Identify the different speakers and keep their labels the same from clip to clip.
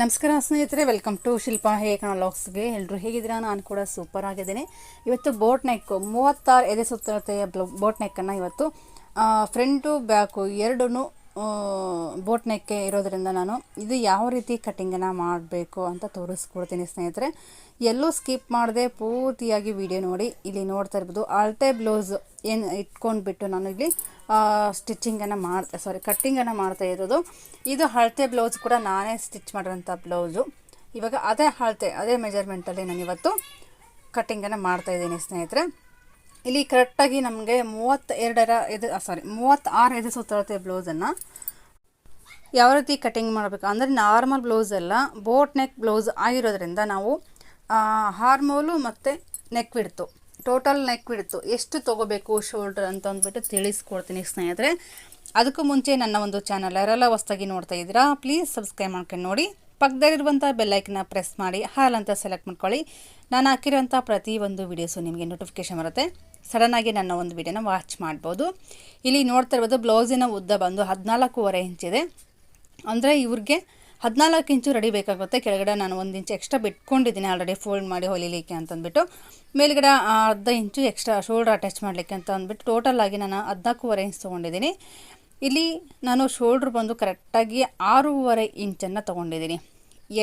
Speaker 1: ನಮಸ್ಕಾರ ಸ್ನೇಹಿತರೆ welcome to Shilpa ಹೇ ಲಾಕ್ಸ್ಗೆ ಎಲ್ಲರೂ ಹೇಗಿದ್ದೀರಾ? ನಾನು ಕೂಡ ಸೂಪರ್ ಆಗಿದ್ದೀನಿ. ಇವತ್ತು ಬೋಟ್ ನೆಕ್ ಮೂವತ್ತಾರು ಎದೆ ಸುತ್ತಳತೆಯ ಬೋಟ್ ನೆಕ್ಕನ್ನು ಇವತ್ತು ಫ್ರಂಟು ಬ್ಯಾಕು ಎರಡೂ ಬೋಟ್ ನೆಕ್ಕೆ ಇರೋದ್ರಿಂದ ನಾನು, ಇದು ಯಾವ ರೀತಿ ಕಟ್ಟಿಂಗನ್ನು ಮಾಡಬೇಕು ಅಂತ ತೋರಿಸ್ಕೊಡ್ತೀನಿ ಸ್ನೇಹಿತರೆ. ಎಲ್ಲೂ ಸ್ಕಿಪ್ ಮಾಡದೆ ಪೂರ್ತಿಯಾಗಿ ವಿಡಿಯೋ ನೋಡಿ. ಇಲ್ಲಿ ನೋಡ್ತಾ ಇರ್ಬೋದು, ಅಳತೆ ಬ್ಲೌಸ್ ಏನು ಇಟ್ಕೊಂಡ್ಬಿಟ್ಟು ನಾನು ಇಲ್ಲಿ ಸ್ಟಿಚ್ಚಿಂಗನ್ನು ಮಾಡ್ತಾ ಸಾರಿ ಕಟ್ಟಿಂಗನ್ನು ಮಾಡ್ತಾ ಇರೋದು. ಇದು ಅಳತೆ ಬ್ಲೌಸ್ ಕೂಡ ನಾನೇ ಸ್ಟಿಚ್ ಮಾಡಿರೋಂಥ ಬ್ಲೌಸು. ಇವಾಗ ಅದೇ ಅಳತೆ, ಅದೇ ಮೆಜರ್ಮೆಂಟಲ್ಲಿ ನಾನು ಇವತ್ತು ಕಟ್ಟಿಂಗನ್ನು ಮಾಡ್ತಾ ಇದ್ದೀನಿ ಸ್ನೇಹಿತರೆ. ಇಲ್ಲಿ ಕರೆಕ್ಟಾಗಿ ನಮಗೆ ಮೂವತ್ತೆರಡರ ಎದು ಸಾರಿ ಮೂವತ್ತಾರು ಎದು ಸುತ್ತಳತೆ ಬ್ಲೌಸನ್ನು ಯಾವ ರೀತಿ ಕಟಿಂಗ್ ಮಾಡಬೇಕು? ಅಂದರೆ ನಾರ್ಮಲ್ ಬ್ಲೌಸ್ ಎಲ್ಲ ಬೋಟ್ ನೆಕ್ ಬ್ಲೌಸ್ ಆಗಿರೋದ್ರಿಂದ ನಾವು ಹಾರ್ಮೋಲು ಮತ್ತು ನೆಕ್ ಬಿಡ್ತು ಟೋಟಲ್ ನೆಕ್ ಬಿಡ್ತು ಎಷ್ಟು ತೊಗೋಬೇಕು ಶೋಲ್ಡ್ರ್ ಅಂತ ಅಂದ್ಬಿಟ್ಟು ತಿಳಿಸ್ಕೊಡ್ತೀನಿ ಸ್ನೇಹಿತರೆ. ಅದಕ್ಕೂ ಮುಂಚೆ ನನ್ನ ಒಂದು ಚಾನಲ್ ಯಾರೆಲ್ಲ ಹೊಸ್ದಾಗಿ ನೋಡ್ತಾ ಇದ್ದೀರಾ ಪ್ಲೀಸ್ ಸಬ್ಸ್ಕ್ರೈಬ್ ಮಾಡ್ಕೊಂಡು ನೋಡಿ. ಪಕ್ಕದಲ್ಲಿರುವಂಥ ಬೆಲ್ಲೈಕನ್ನ ಪ್ರೆಸ್ ಮಾಡಿ ಹಾಲ್ ಅಂತ ಸೆಲೆಕ್ಟ್ ಮಾಡ್ಕೊಳ್ಳಿ. ನಾನು ಹಾಕಿರೋಂಥ ಪ್ರತಿಯೊಂದು ವೀಡಿಯೋಸು ನಿಮಗೆ ನೋಟಿಫಿಕೇಶನ್ ಬರುತ್ತೆ. ಸಡನ್ನಾಗಿ ನನ್ನ ಒಂದು ವಿಡಿಯೋನ ವಾಚ್ ಮಾಡ್ಬೋದು. ಇಲ್ಲಿ ನೋಡ್ತಾ ಇರ್ಬೋದು, ಬ್ಲೌಸಿನ ಉದ್ದ ಬಂದು ಹದಿನಾಲ್ಕೂವರೆ ಇಂಚಿದೆ ಅಂದರೆ ಇವ್ರಿಗೆ ಹದಿನಾಲ್ಕು ಇಂಚು ರೆಡಿ ಬೇಕಾಗುತ್ತೆ. ಕೆಳಗಡೆ ನಾನು ಒಂದು ಇಂಚು ಎಕ್ಸ್ಟ್ರಾ ಬಿಟ್ಕೊಂಡಿದ್ದೀನಿ ಆಲ್ರೆಡಿ ಫೋಲ್ಡ್ ಮಾಡಿ ಹೊಲಿಲಿಕ್ಕೆ ಅಂತಂದ್ಬಿಟ್ಟು. ಮೇಲ್ಗಡೆ ಅರ್ಧ ಇಂಚು ಎಕ್ಸ್ಟ್ರಾ ಶೋಲ್ಡ್ರ್ ಅಟ್ಯಾಚ್ ಮಾಡಲಿಕ್ಕೆ ಅಂತ ಅಂದ್ಬಿಟ್ಟು ಟೋಟಲ್ ಆಗಿ ನಾನು ಹದಿನಾಲ್ಕೂವರೆ ಇಂಚ್ ತೊಗೊಂಡಿದ್ದೀನಿ. ಇಲ್ಲಿ ನಾನು ಶೋಲ್ಡ್ರ್ ಬಂದು ಕರೆಕ್ಟಾಗಿ ಆರೂವರೆ ಇಂಚನ್ನು ತೊಗೊಂಡಿದ್ದೀನಿ.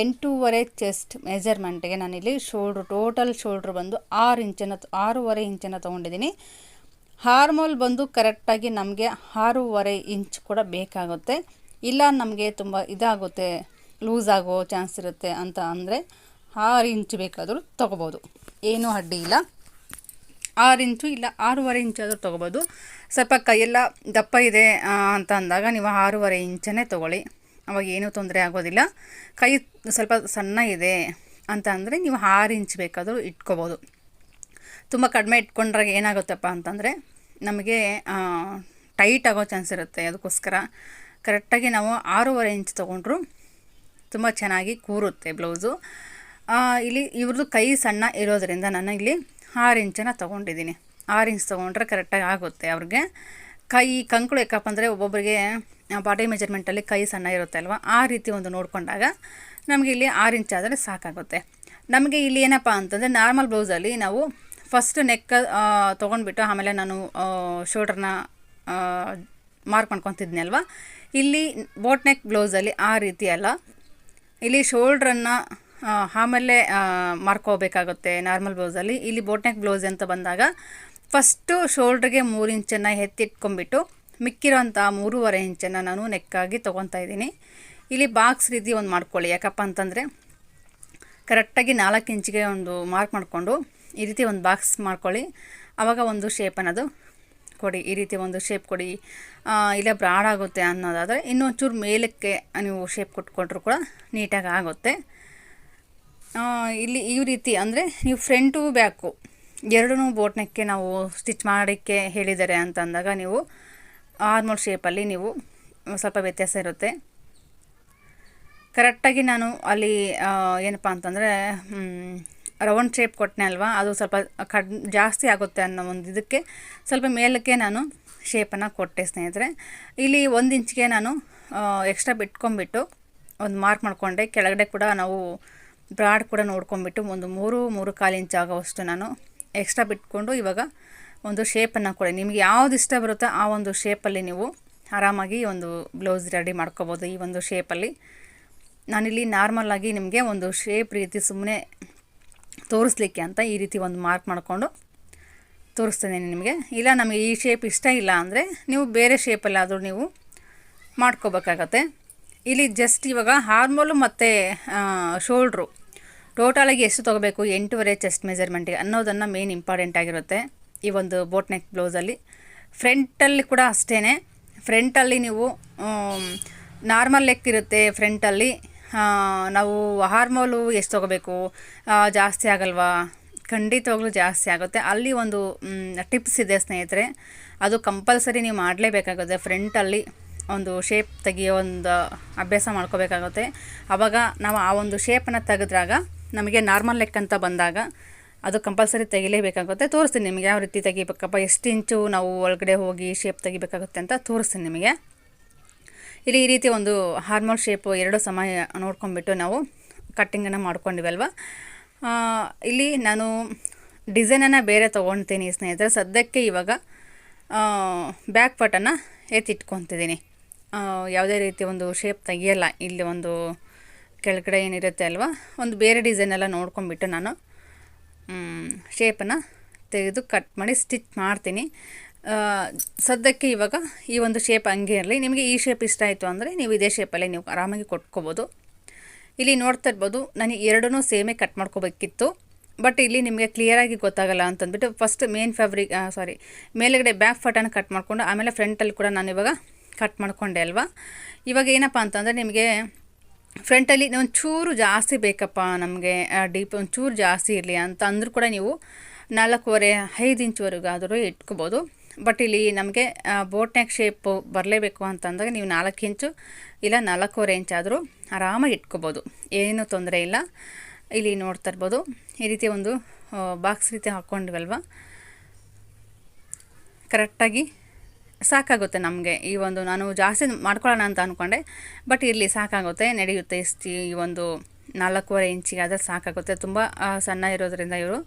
Speaker 1: ಎಂಟೂವರೆ ಚೆಸ್ಟ್ ಮೆಜರ್ಮೆಂಟ್ಗೆ ನಾನಿಲ್ಲಿ ಶೋಲ್ಡ್ರು, ಟೋಟಲ್ ಶೋಲ್ಡ್ರ್ ಬಂದು ಆರು ಇಂಚನ್ನು ಆರೂವರೆ ಇಂಚನ್ನು ತೊಗೊಂಡಿದ್ದೀನಿ. ಹಾರ್ಮೋಲ್ ಬಂದು ಕರೆಕ್ಟಾಗಿ ನಮಗೆ ಆರೂವರೆ ಇಂಚ್ ಕೂಡ ಬೇಕಾಗುತ್ತೆ. ಇಲ್ಲ ನಮಗೆ ತುಂಬ ಇದಾಗುತ್ತೆ, ಲೂಸ್ ಆಗೋ ಚಾನ್ಸ್ ಇರುತ್ತೆ ಅಂತ ಅಂದರೆ ಆರು ಇಂಚ್ ಬೇಕಾದರೂ ತೊಗೋಬೋದು. ಏನೂ ಅಡ್ಡಿ ಇಲ್ಲ. ಆರು ಇಂಚು ಇಲ್ಲ, ಆರೂವರೆ ಇಂಚಾದರೂ ತೊಗೋಬೋದು. ಸ್ವಲ್ಪ ಕೈಯೆಲ್ಲ ದಪ್ಪ ಇದೆ ಅಂತ ಅಂದಾಗ ನೀವು ಆರೂವರೆ ಇಂಚನ್ನೇ ತೊಗೊಳ್ಳಿ. ಅವಾಗ ಏನೂ ತೊಂದರೆ ಆಗೋದಿಲ್ಲ. ಕೈ ಸ್ವಲ್ಪ ಸಣ್ಣ ಇದೆ ಅಂತ ಅಂದರೆ ನೀವು ಆರು ಇಂಚ್ ಬೇಕಾದರೂ ಇಟ್ಕೋಬೋದು. ತುಂಬ ಕಡಿಮೆ ಇಟ್ಕೊಂಡ್ರಾಗ ಏನಾಗುತ್ತಪ್ಪ ಅಂತಂದರೆ ನಮಗೆ ಟೈಟ್ ಆಗೋ ಚಾನ್ಸ್ ಇರುತ್ತೆ ಅದಕ್ಕೋಸ್ಕರ. ಕರೆಕ್ಟಾಗಿ ನಾವು ಆರೂವರೆ ಇಂಚ್ ತೊಗೊಂಡ್ರು ತುಂಬ ಚೆನ್ನಾಗಿ ಕೂರುತ್ತೆ ಬ್ಲೌಸು. ಇಲ್ಲಿ ಇವ್ರದ್ದು ಕೈ ಸಣ್ಣ ಇರೋದರಿಂದ ನಾನು ಇಲ್ಲಿ ಆರು ಇಂಚನ್ನು ತೊಗೊಂಡಿದ್ದೀನಿ. ಆರು ಇಂಚ್ ತೊಗೊಂಡ್ರೆ ಕರೆಕ್ಟಾಗಿ ಆಗುತ್ತೆ ಅವ್ರಿಗೆ. ಕೈ ಕಂಕುಳು ಯಾಕಪ್ಪ ಅಂದರೆ ಒಬ್ಬೊಬ್ಬರಿಗೆ ಬಾಡಿ ಮೆಜರ್ಮೆಂಟಲ್ಲಿ ಕೈ ಸಣ್ಣ ಇರುತ್ತೆ ಅಲ್ವ? ಆ ರೀತಿ ಒಂದು ನೋಡಿಕೊಂಡಾಗ ನಮಗೆ ಇಲ್ಲಿ ಆರು ಇಂಚ್ ಆದರೆ ಸಾಕಾಗುತ್ತೆ. ನಮಗೆ ಇಲ್ಲಿ ಏನಪ್ಪ ಅಂತಂದರೆ ನಾರ್ಮಲ್ ಬ್ಲೌಸಲ್ಲಿ ನಾವು ಫಸ್ಟ್ ನೆಕ್ ತೊಗೊಂಡ್ಬಿಟ್ಟು ಆಮೇಲೆ ನಾನು ಶೋಲ್ಡ್ರನ್ನ ಮಾರ್ಕ್ ಮಾಡ್ಕೊತಿದ್ನಿ ಅಲ್ವಾ? ಇಲ್ಲಿ ಬೋಟ್ ನೆಕ್ ಬ್ಲೌಸಲ್ಲಿ ಆ ರೀತಿ ಅಲ್ಲ. ಇಲ್ಲಿ ಶೋಲ್ಡ್ರನ್ನು ಆಮೇಲೆ ಮಾರ್ಕೋಬೇಕಾಗುತ್ತೆ ನಾರ್ಮಲ್ ಬ್ಲೌಸಲ್ಲಿ ಇಲ್ಲಿ ಬೋಟ್ ನೆಕ್ ಬ್ಲೌಸ್ ಅಂತ ಬಂದಾಗ ಫಸ್ಟು ಶೋಲ್ಡ್ರಿಗೆ ಮೂರು ಇಂಚನ್ನು ಎತ್ತಿಟ್ಕೊಂಡ್ಬಿಟ್ಟು ಮಿಕ್ಕಿರೋಂಥ ಮೂರುವರೆ ಇಂಚನ್ನು ನಾನು ನೆಕ್ಕಾಗಿ ತೊಗೊತಾ ಇದ್ದೀನಿ. ಇಲ್ಲಿ ಬಾಕ್ಸ್ ರೀತಿ ಒಂದು ಮಾಡ್ಕೊಳ್ಳಿ, ಯಾಕಪ್ಪ ಅಂತಂದರೆ ಕರೆಕ್ಟಾಗಿ ನಾಲ್ಕು ಇಂಚಿಗೆ ಒಂದು ಮಾರ್ಕ್ ಮಾಡಿಕೊಂಡು ಈ ರೀತಿ ಒಂದು ಬಾಕ್ಸ್ ಮಾಡ್ಕೊಳ್ಳಿ. ಆವಾಗ ಒಂದು ಶೇಪ್ ಅನ್ನೋದು ಕೊಡಿ, ಈ ರೀತಿ ಒಂದು ಶೇಪ್ ಕೊಡಿ. ಇಲ್ಲ ಬ್ರಾಡ್ ಆಗುತ್ತೆ ಅನ್ನೋದಾದರೆ ಇನ್ನೊಂಚೂರು ಮೇಲಕ್ಕೆ ನೀವು ಶೇಪ್ ಕೊಟ್ಕೊಂಡ್ರು ಕೂಡ ನೀಟಾಗಿ ಆಗುತ್ತೆ. ಇಲ್ಲಿ ಈ ರೀತಿ ಅಂದರೆ ನೀವು ಫ್ರಂಟು ಬ್ಯಾಕು ಎರಡೂ ಬೋಟ್ನೆಕ್ಕೆ ನಾವು ಸ್ಟಿಚ್ ಮಾಡೋಕ್ಕೆ ಹೇಳಿದ್ದಾರೆ ಅಂತ ಅಂದಾಗ ನೀವು ಆರ್ಮೋಲ್ ಶೇಪಲ್ಲಿ ನೀವು ಸ್ವಲ್ಪ ವ್ಯತ್ಯಾಸ ಇರುತ್ತೆ. ಕರೆಕ್ಟಾಗಿ ನಾನು ಅಲ್ಲಿ ಏನಪ್ಪ ಅಂತಂದರೆ ರೌಂಡ್ ಶೇಪ್ ಕೊಟ್ಟನೆ ಅಲ್ವಾ? ಅದು ಸ್ವಲ್ಪ ಕಡ್, ಜಾಸ್ತಿ ಆಗುತ್ತೆ ಅನ್ನೋ ಒಂದು ಇದಕ್ಕೆ ಸ್ವಲ್ಪ ಮೇಲಕ್ಕೆ ನಾನು ಶೇಪನ್ನು ಕೊಟ್ಟೆ ಸ್ನೇಹಿತರೆ. ಇಲ್ಲಿ ಒಂದು ಇಂಚಿಗೆ ನಾನು ಎಕ್ಸ್ಟ್ರಾ ಬಿಟ್ಕೊಂಬಿಟ್ಟು ಒಂದು ಮಾರ್ಕ್ ಮಾಡಿಕೊಂಡೆ. ಕೆಳಗಡೆ ಕೂಡ ನಾವು ಬ್ರಾಡ್ ಕೂಡ ನೋಡ್ಕೊಂಬಿಟ್ಟು ಒಂದು ಮೂರು ಮೂರು ಕಾಲು ಇಂಚ್ ಆಗೋವಷ್ಟು ನಾನು ಎಕ್ಸ್ಟ್ರಾ ಬಿಟ್ಕೊಂಡು ಇವಾಗ ಒಂದು ಶೇಪನ್ನು ಕೊಡಿ. ನಿಮಗೆ ಯಾವ್ದು ಇಷ್ಟ ಬರುತ್ತೋ ಆ ಒಂದು ಶೇಪಲ್ಲಿ ನೀವು ಆರಾಮಾಗಿ ಒಂದು ಬ್ಲೌಸ್ ರೆಡಿ ಮಾಡ್ಕೋಬೋದು ಈ ಒಂದು ಶೇಪಲ್ಲಿ ನಾನಿಲ್ಲಿ ನಾರ್ಮಲಾಗಿ ನಿಮಗೆ ಒಂದು ಶೇಪ್ ರೀತಿ ಸುಮ್ಮನೆ ತೋರಿಸ್ಲಿಕ್ಕೆ ಅಂತ ಈ ರೀತಿ ಒಂದು ಮಾರ್ಕ್ ಮಾಡಿಕೊಂಡು ತೋರಿಸ್ತೇನೆ ನಿಮಗೆ. ಇಲ್ಲ, ನಮಗೆ ಈ ಶೇಪ್ ಇಷ್ಟ ಇಲ್ಲ ಅಂದರೆ ನೀವು ಬೇರೆ ಶೇಪಲ್ಲಾದರೂ ನೀವು ಮಾಡ್ಕೋಬೇಕಾಗತ್ತೆ. ಇಲ್ಲಿ ಜಸ್ಟ್ ಇವಾಗ ಹಾರ್ಮೋಲು ಮತ್ತು ಶೋಲ್ಡ್ರು ಟೋಟಲಾಗಿ ಎಷ್ಟು ತೊಗೋಬೇಕು? ಎಂಟೂವರೆ ಚೆಸ್ಟ್ ಮೆಜರ್ಮೆಂಟಿಗೆ ಅನ್ನೋದನ್ನು ಮೇನ್ ಇಂಪಾರ್ಟೆಂಟ್ ಆಗಿರುತ್ತೆ ಈ ಒಂದು ಬೋಟ್ ನೆಕ್ ಬ್ಲೌಸಲ್ಲಿ ಫ್ರಂಟಲ್ಲಿ ಕೂಡ ಅಷ್ಟೇ ಫ್ರಂಟಲ್ಲಿ ನೀವು ನಾರ್ಮಲ್ ಲೆಕ್ ಇರುತ್ತೆ ಫ್ರಂಟಲ್ಲಿ ನಾವು ಹಾರ್ಮೋಲು ಎಷ್ಟು ತೊಗೋಬೇಕು? ಜಾಸ್ತಿ ಆಗಲ್ವಾ? ಖಂಡಿತವಾಗ್ಲೂ ಜಾಸ್ತಿ ಆಗುತ್ತೆ. ಅಲ್ಲಿ ಒಂದು ಟಿಪ್ಸ್ ಇದೆ ಸ್ನೇಹಿತರೆ. ಅದು ಕಂಪಲ್ಸರಿ ನೀವು ಮಾಡಲೇಬೇಕಾಗುತ್ತೆ. ಫ್ರಂಟಲ್ಲಿ ಒಂದು ಶೇಪ್ ತೆಗಿಯೋ ಒಂದು ಅಭ್ಯಾಸ ಮಾಡ್ಕೋಬೇಕಾಗುತ್ತೆ. ಆವಾಗ ನಾವು ಆ ಒಂದು ಶೇಪನ್ನು ತೆಗೆದ್ರಾಗ ನಮಗೆ ನಾರ್ಮಲ್ ಲೆಕ್ ಅಂತ ಬಂದಾಗ ಅದು ಕಂಪಲ್ಸರಿ ತೆಗಿಲೇಬೇಕಾಗುತ್ತೆ. ತೋರಿಸ್ತೀನಿ ನಿಮಗೆ ಯಾವ ರೀತಿ ತೆಗಿಬೇಕಪ್ಪ, ಎಷ್ಟು ಇಂಚು ನಾವು ಒಳಗಡೆ ಹೋಗಿ ಶೇಪ್ ತೆಗಿಬೇಕಾಗುತ್ತೆ ಅಂತ ತೋರಿಸ್ತೀನಿ ನಿಮಗೆ. ಇಲ್ಲಿ ಈ ರೀತಿ ಒಂದು ಹಾರ್ಮೋಲ್ ಶೇಪು ಎರಡು ಸಮಯ ನೋಡ್ಕೊಂಡ್ಬಿಟ್ಟು ನಾವು ಕಟ್ಟಿಂಗನ್ನು ಮಾಡ್ಕೊಂಡಿವಲ್ವ ಇಲ್ಲಿ ನಾನು ಡಿಸೈನನ್ನು ಬೇರೆ ತೊಗೊಳ್ತೀನಿ ಸ್ನೇಹಿತರೆ. ಸದ್ಯಕ್ಕೆ ಇವಾಗ ಬ್ಯಾಕ್ ಪಾರ್ಟನ್ನು ಎತ್ತಿಟ್ಕೊತಿದ್ದೀನಿ. ಯಾವುದೇ ರೀತಿ ಒಂದು ಶೇಪ್ ತೆಗಿಯಲ್ಲ. ಇಲ್ಲಿ ಒಂದು ಕೆಳಗಡೆ ಏನಿರುತ್ತೆ ಅಲ್ವಾ? ಒಂದು ಬೇರೆ ಡಿಸೈನೆಲ್ಲ ನೋಡ್ಕೊಂಡ್ಬಿಟ್ಟು ನಾನು ಶೇಪನ್ನು ತೆಗೆದು ಕಟ್ ಮಾಡಿ ಸ್ಟಿಚ್ ಮಾಡ್ತೀನಿ. ಸದ್ಯಕ್ಕೆ ಇವಾಗ ಈ ಒಂದು ಶೇಪ್ ಹಂಗೆ ಇರಲಿ. ನಿಮಗೆ ಈ ಶೇಪ್ ಇಷ್ಟ ಆಯಿತು ಅಂದರೆ ನೀವು ಇದೇ ಶೇಪಲ್ಲೇ ನೀವು ಆರಾಮಾಗಿ ಕೊಟ್ಕೋಬೋದು. ಇಲ್ಲಿ ನೋಡ್ತಾ ಇರ್ಬೋದು, ನಾನು ಎರಡೂ ಸೇಮೇ ಕಟ್ ಮಾಡ್ಕೋಬೇಕಿತ್ತು. ಬಟ್ ಇಲ್ಲಿ ನಿಮಗೆ ಕ್ಲಿಯರಾಗಿ ಗೊತ್ತಾಗಲ್ಲ ಅಂತಂದ್ಬಿಟ್ಟು ಫಸ್ಟ್ ಮೇನ್ ಫ್ಯಾಬ್ರಿಕ್ ಸಾರಿ ಮೇಲುಗಡೆ ಬ್ಯಾಕ್ ಫಟನ್ನು ಕಟ್ ಮಾಡಿಕೊಂಡು ಆಮೇಲೆ ಫ್ರಂಟಲ್ಲಿ ಕೂಡ ನಾನು ಇವಾಗ ಕಟ್ ಮಾಡ್ಕೊಂಡೆ ಅಲ್ವಾ? ಇವಾಗ ಏನಪ್ಪ ಅಂತಂದರೆ ನಿಮಗೆ ಫ್ರಂಟಲ್ಲಿ ಒಂದು ಚೂರು ಜಾಸ್ತಿ ಬೇಕಪ್ಪ ನಮಗೆ ಡೀಪ್ ಒಂದು ಚೂರು ಜಾಸ್ತಿ ಇರಲಿ ಅಂತ ಅಂದರೂ ಕೂಡ ನೀವು ನಾಲ್ಕೂವರೆ, ಐದು ಇಂಚ್ವರೆಗಾದರೂ ಇಟ್ಕೋಬೋದು. ಬಟ್ ಇಲ್ಲಿ ನಮಗೆ ಬೋಟ್ ನೆಕ್ ಶೇಪು ಬರಲೇಬೇಕು ಅಂತಂದಾಗ ನೀವು ನಾಲ್ಕು ಇಂಚು ಇಲ್ಲ ನಾಲ್ಕೂವರೆ ಇಂಚ್ ಆದರೂ ಆರಾಮಾಗಿ ಇಟ್ಕೋಬೋದು. ಏನೂ ತೊಂದರೆ ಇಲ್ಲ. ಇಲ್ಲಿ ನೋಡ್ತಾ ಇರ್ಬೋದು. ಈ ರೀತಿ ಒಂದು ಬಾಕ್ಸ್ ರೀತಿ ಹಾಕ್ಕೊಂಡಿವಲ್ವ ಕರೆಕ್ಟಾಗಿ ಸಾಕಾಗುತ್ತೆ ನಮಗೆ ಈ ಒಂದು ನಾನು ಜಾಸ್ತಿ ಮಾಡ್ಕೊಳ್ಳೋಣ ಅಂತ ಅಂದ್ಕೊಂಡೆ ಬಟ್ ಇರಲಿ, ಸಾಕಾಗುತ್ತೆ, ನಡೆಯುತ್ತೆ ಇಷ್ಟು ಈ ಒಂದು ನಾಲ್ಕೂವರೆ ಇಂಚಿಗೆ ಆದರೆ ಸಾಕಾಗುತ್ತೆ. ತುಂಬ ಸಣ್ಣ ಇರೋದರಿಂದ ಇವರು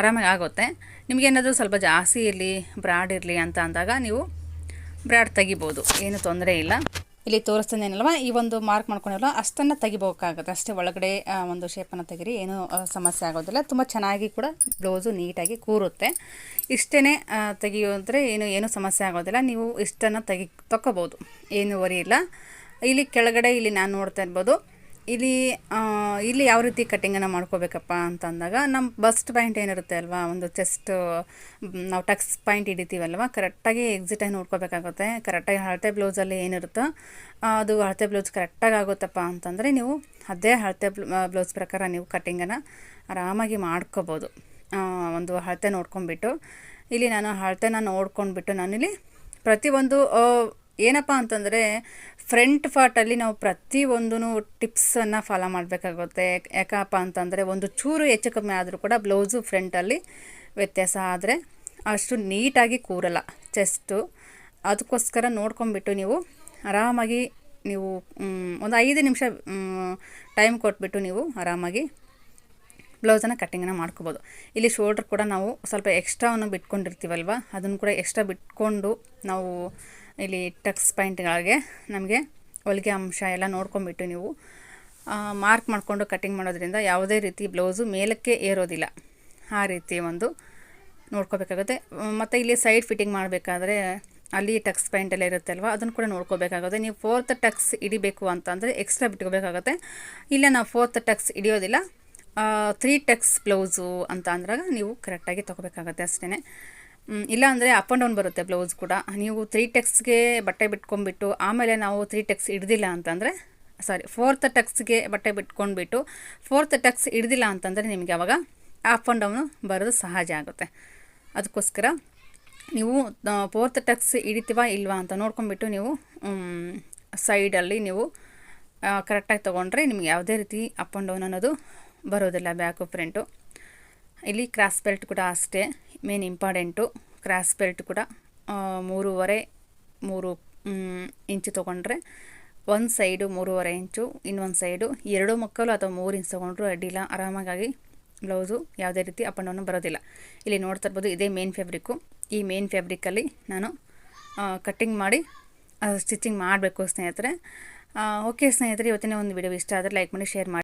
Speaker 1: ಆರಾಮಾಗಿ ಆಗುತ್ತೆ. ನಿಮಗೇನಾದರೂ ಸ್ವಲ್ಪ ಜಾಸ್ತಿ ಇರಲಿ, ಬ್ರಾಡ್ ಇರಲಿ ಅಂತ ಅಂದಾಗ ನೀವು ಬ್ರಾಡ್ ತೆಗಿಬೋದು. ಏನು ತೊಂದರೆ ಇಲ್ಲ. ಇಲ್ಲಿ ತೋರಿಸ್ತಾನೇನಲ್ವ ಈ ಒಂದು ಮಾರ್ಕ್ ಮಾಡ್ಕೊಂಡಿರಲ್ಲ, ಅಷ್ಟನ್ನು ತೆಗಿಬೇಕಾಗುತ್ತೆ. ಅಷ್ಟೇ ಒಳಗಡೆ ಒಂದು ಶೇಪನ್ನು ತೆಗಿರಿ. ಏನೂ ಸಮಸ್ಯೆ ಆಗೋದಿಲ್ಲ. ತುಂಬ ಚೆನ್ನಾಗಿ ಕೂಡ ಬ್ಲೌಸು ನೀಟಾಗಿ ಕೂರುತ್ತೆ. ಇಷ್ಟೇ ತೆಗಿಯೋದ್ರೆ ಏನು, ಏನೂ ಸಮಸ್ಯೆ ಆಗೋದಿಲ್ಲ. ನೀವು ಇಷ್ಟನ್ನು ತೆಗಿ ಏನು ವರಿ ಇಲ್ಲ. ಇಲ್ಲಿ ಕೆಳಗಡೆ, ಇಲ್ಲಿ ನಾನು ನೋಡ್ತಾ ಇರ್ಬೋದು. ಇಲ್ಲಿ ಇಲ್ಲಿ ಯಾವ ರೀತಿ ಕಟ್ಟಿಂಗನ್ನು ಮಾಡ್ಕೋಬೇಕಪ್ಪ ಅಂತ ಅಂದಾಗ ನಮ್ಮ ಬಸ್ಟ್ ಪಾಯಿಂಟ್ ಏನಿರುತ್ತೆ ಅಲ್ವಾ, ಒಂದು ಚೆಸ್ಟ್ ನಾವು ಟಕ್ಸ್ ಪಾಯಿಂಟ್ ಹಿಡಿತೀವಲ್ವ ಕರೆಕ್ಟಾಗಿ ಎಕ್ಸಿಟಾಗಿ ನೋಡ್ಕೋಬೇಕಾಗುತ್ತೆ ಕರೆಕ್ಟಾಗಿ ಹಳತೆ ಬ್ಲೌಸಲ್ಲಿ ಏನಿರುತ್ತೋ ಅದು ಹಳತೆ ಬ್ಲೌಸ್ ಕರೆಕ್ಟಾಗಿ ಆಗುತ್ತಪ್ಪ ಅಂತಂದರೆ ನೀವು ಅದೇ ಹಳತೆ ಬ್ಲೌಸ್ ಪ್ರಕಾರ ನೀವು ಕಟ್ಟಿಂಗನ್ನು ಆರಾಮಾಗಿ ಮಾಡ್ಕೋಬೋದು. ಒಂದು ಹಳತೆ ನೋಡ್ಕೊಂಡ್ಬಿಟ್ಟು, ಇಲ್ಲಿ ನಾನು ಹಳತೆನ ನೋಡ್ಕೊಂಡ್ಬಿಟ್ಟು ನಾನಿಲ್ಲಿ ಪ್ರತಿಯೊಂದು ಏನಪ್ಪ ಅಂತಂದರೆ ಫ್ರಂಟ್ ಫಾರ್ಟಲ್ಲಿ ನಾವು ಪ್ರತಿಯೊಂದೂ ಟಿಪ್ಸನ್ನು ಫಾಲೋ ಮಾಡಬೇಕಾಗುತ್ತೆ. ಯಾಕಪ್ಪ ಅಂತಂದರೆ, ಒಂದು ಚೂರು ಹೆಚ್ಚು ಕಮ್ಮಿ ಆದರೂ ಕೂಡ ಬ್ಲೌಸು ಫ್ರಂಟಲ್ಲಿ ವ್ಯತ್ಯಾಸ ಆದರೆ ಅಷ್ಟು ನೀಟಾಗಿ ಕೂರಲ್ಲ ಚೆಸ್ಟು ಅದಕ್ಕೋಸ್ಕರ ನೋಡ್ಕೊಂಬಿಟ್ಟು ನೀವು ಆರಾಮಾಗಿ ನೀವು ಒಂದು ಐದು ನಿಮಿಷ ಟೈಮ್ ಕೊಟ್ಬಿಟ್ಟು ನೀವು ಆರಾಮಾಗಿ ಬ್ಲೌಸನ್ನು ಕಟ್ಟಿಂಗನ್ನು ಮಾಡ್ಕೋಬೋದು. ಇಲ್ಲಿ ಶೋಲ್ಡ್ರ್ ಕೂಡ ನಾವು ಸ್ವಲ್ಪ ಎಕ್ಸ್ಟ್ರಾವನ್ನು ಬಿಟ್ಕೊಂಡಿರ್ತೀವಲ್ವ, ಅದನ್ನು ಕೂಡ ಎಕ್ಸ್ಟ್ರಾ ಬಿಟ್ಕೊಂಡು ನಾವು ಇಲ್ಲಿ ಟಕ್ಸ್ ಪಾಯಿಂಟ್ಗಳಿಗೆ ನಮಗೆ ಹೊಲಿಗೆ ಅಂಶ ಎಲ್ಲ ನೋಡ್ಕೊಂಬಿಟ್ಟು ನೀವು ಮಾರ್ಕ್ ಮಾಡಿಕೊಂಡು ಕಟ್ಟಿಂಗ್ ಮಾಡೋದ್ರಿಂದ ಯಾವುದೇ ರೀತಿ ಬ್ಲೌಸು ಮೇಲಕ್ಕೆ ಏರೋದಿಲ್ಲ. ಆ ರೀತಿ ಒಂದು ನೋಡ್ಕೋಬೇಕಾಗುತ್ತೆ. ಮತ್ತು ಇಲ್ಲಿ ಸೈಡ್ ಫಿಟ್ಟಿಂಗ್ ಮಾಡಬೇಕಾದ್ರೆ ಅಲ್ಲಿ ಟಕ್ಸ್ ಪಾಯಿಂಟ್ ಎಲ್ಲ ಇರುತ್ತೆ ಅಲ್ವಾ ಅದನ್ನು ಕೂಡ ನೋಡ್ಕೋಬೇಕಾಗುತ್ತೆ. ನೀವು ಫೋರ್ತ್ ಟಕ್ಸ್ ಹಿಡಿಬೇಕು ಅಂತಂದರೆ ಎಕ್ಸ್ಟ್ರಾ ಬಿಟ್ಕೋಬೇಕಾಗುತ್ತೆ. ಇಲ್ಲ ನಾವು ಫೋರ್ತ್ ಟಕ್ಸ್ ಹಿಡಿಯೋದಿಲ್ಲ ತ್ರೀ ಟಕ್ಸ್ ಬ್ಲೌಸು ಅಂತ ಅಂದಾಗ ನೀವು ಕರೆಕ್ಟಾಗಿ ತೊಗೋಬೇಕಾಗತ್ತೆ ಅಷ್ಟೇ ಇಲ್ಲ ಅಂದರೆ ಅಪ್ ಆ್ಯಂಡ್ ಡೌನ್ ಬರುತ್ತೆ ಬ್ಲೌಸ್ ಕೂಡ. ನೀವು ತ್ರೀ ಟೆಕ್ಸ್ಗೆ ಬಟ್ಟೆ ಬಿಟ್ಕೊಂಡ್ಬಿಟ್ಟು, ಆಮೇಲೆ ನಾವು ತ್ರೀ ಟೆಕ್ಸ್ ಹಿಡ್ದಿಲ್ಲ ಅಂತಂದರೆ ಸಾರಿ ಫೋರ್ತ್ ಟೆಕ್ಸ್ಗೆ ಬಟ್ಟೆ ಬಿಟ್ಕೊಂಡ್ಬಿಟ್ಟು ಫೋರ್ತ್ ಟೆಕ್ಸ್ ಹಿಡ್ದಿಲ್ಲ ಅಂತಂದರೆ ನಿಮಗೆ ಅವಾಗ ಅಪ್ ಆ್ಯಂಡ್ ಡೌನು ಬರೋದು ಸಹಜ ಆಗುತ್ತೆ. ಅದಕ್ಕೋಸ್ಕರ ನೀವು ಫೋರ್ತ್ ಟಕ್ಸ್ ಹಿಡಿತೀವ ಇಲ್ವಾ ಅಂತ ನೋಡ್ಕೊಂಡ್ಬಿಟ್ಟು ನೀವು ಸೈಡಲ್ಲಿ ನೀವು ಕರೆಕ್ಟಾಗಿ ತೊಗೊಂಡ್ರೆ ನಿಮ್ಗೆ ಯಾವುದೇ ರೀತಿ ಅಪ್ ಆ್ಯಂಡ್ ಡೌನ್ ಅನ್ನೋದು ಬರೋದಿಲ್ಲ ಬ್ಯಾಕು ಪ್ರಿಂಟು ಇಲ್ಲಿ ಕ್ರಾಸ್ ಬೆಲ್ಟ್ ಕೂಡ ಅಷ್ಟೇ. ಮೇನ್ ಇಂಪಾರ್ಟೆಂಟು ಕ್ರಾಸ್ ಬೆಲ್ಟ್ ಕೂಡ ಮೂರುವರೆ, ಮೂರು ಇಂಚು ತೊಗೊಂಡ್ರೆ ಒಂದು ಸೈಡು ಮೂರುವರೆ ಇಂಚು, ಇನ್ನೊಂದು ಸೈಡು ಎರಡು ಮಕ್ಕಳು ಅಥವಾ ಮೂರು ಇಂಚು ತೊಗೊಂಡ್ರು ಅಡ್ಡಿಲ್ಲ. ಆರಾಮಾಗಿ ಬ್ಲೌಸು ಯಾವುದೇ ರೀತಿ ಅಪ್ ಆ್ಯಂಡ್ ಬರೋದಿಲ್ಲ. ಇಲ್ಲಿ ನೋಡ್ತಾ ಇರ್ಬೋದು ಇದೇ ಮೇನ್ ಫ್ಯಾಬ್ರಿಕ್ಕು ಈ ಮೇನ್ ಫ್ಯಾಬ್ರಿಕಲ್ಲಿ ನಾನು ಕಟ್ಟಿಂಗ್ ಮಾಡಿ ಸ್ಟಿಚಿಂಗ್ ಮಾಡಬೇಕು ಸ್ನೇಹಿತರೆ. ಓಕೆ ಸ್ನೇಹಿತರೆ, ಇವತ್ತಿನ ಒಂದು ವಿಡಿಯೋ ಇಷ್ಟ ಆದರೆ ಲೈಕ್ ಮಾಡಿ ಶೇರ್ ಮಾಡಿ.